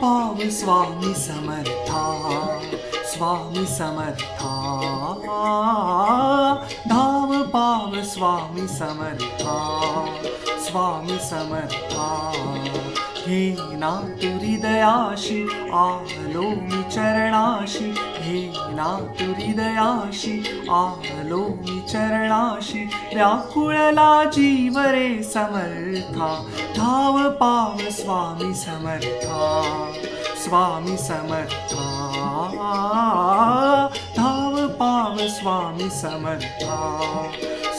पाव स्वामी समर्था स्वामी समर्था धाव पाव स्वामी समर्था स्वामी समर्था हीनातुहृदयाशि तु चरणाशि हीनातुहृदयाशि मी चरणाशि व्याकुळला जीवरे समर्था धाव पाव स्वामी समर्था स्वामी समर्था धाव पाव स्वामी समर्था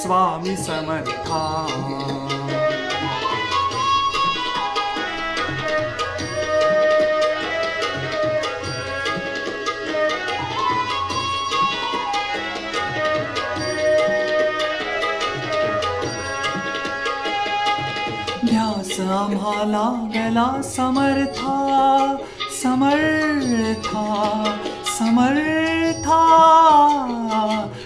स्वामी समर्था। ध्यास आम्हाला गला समर्था समर्था समर्था.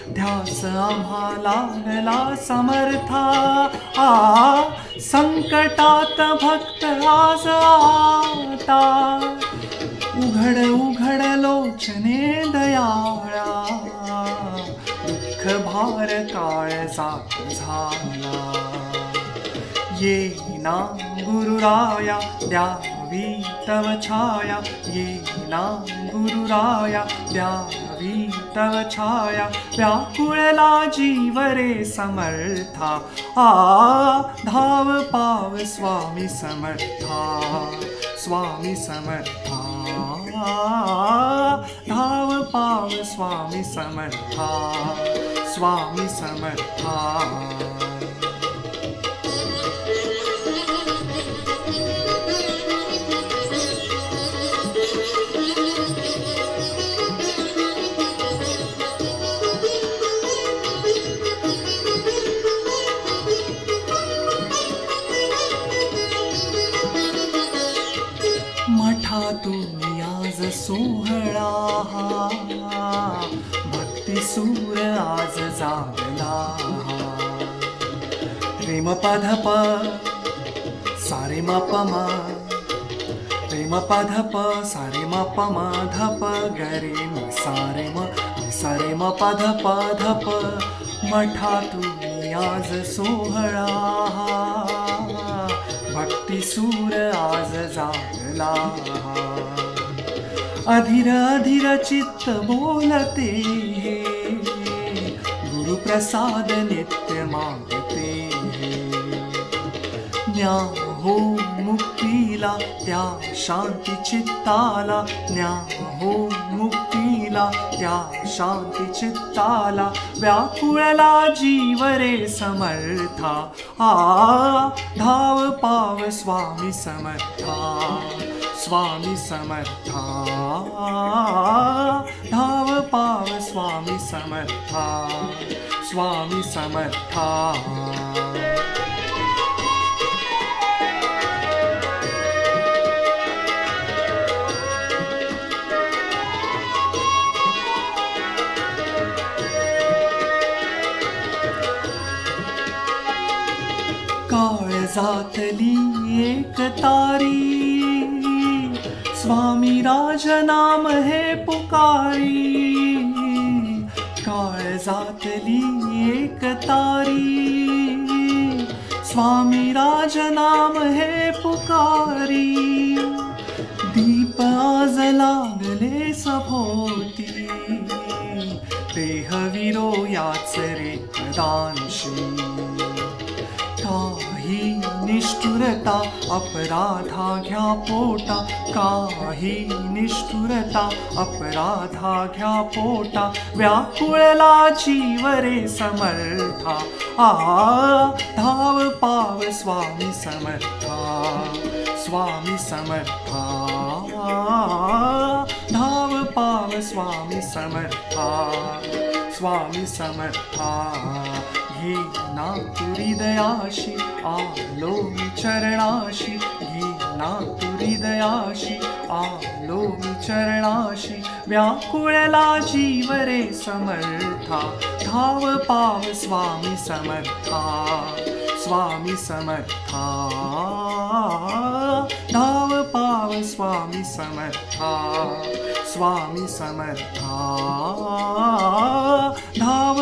ध्यास आम्हाला गला समर्था. आ संकटात भक्त आज आता. उघड उघड लोचने दयाळा. दुःख भार काळजात झाला. येना गुरुराया द्यावी तव छाया। येना गुरुराया द्यावी तव छाया। व्याकुळला जीव रे समर्था। आ धाव पाव स्वामी समर्था। स्वामी समर्था। धाव पाव स्वामी समर्था। स्वामी समर्था। आज सोहळा हा. भक्ती सूर आज जागला प्रेम पधप सारे मापमा प्रेम पधप सारे मापमा धप गरे म सारे म सारे म धप मठा तुनियाज आज सोहळा भक्ती सूर आज जागला. अधीर अधीर चित्त बोलते. गुरुप्रसाद नित्य मागते. न्या हो मुक्तीला त्या शांती चित्ताला न्या हो मुक्तीला त्या शांती चित्ताला व्याकुळला जीव रे समर्था. आ धाव पाव स्वामी समर्था स्वामी समर्था. धाव पाव स्वामी समर्था स्वामी समर्था. काळजातली एक तारी. स्वामी राज नाम हे पुकारी. काळजातली एक तारी. स्वामी राज नाम हे पुकारी. दीप आज लागले सभोवती. देहविरो याच रे दानशी काही निष्ठुरता अपराधा घ्या पोटा. काही निष्ठुरता अपराधा घ्या पोटा. व्याकुळला जीवरे समर्था. आ धाव पाव स्वामी समर्था. स्वामी समर्था. धाव पाव स्वामी समर्था. स्वामी समर्था. घे ना हृदयाशी आलो मी चरणाशी. घे ना हृदयाशी आलो मी चरणाशी. व्याकुळला जीव रे समर्था धाव पाव स्वामी समर्था. स्वामी समर्था. धाव पाव स्वामी समर्था. स्वामी समर्था. धाव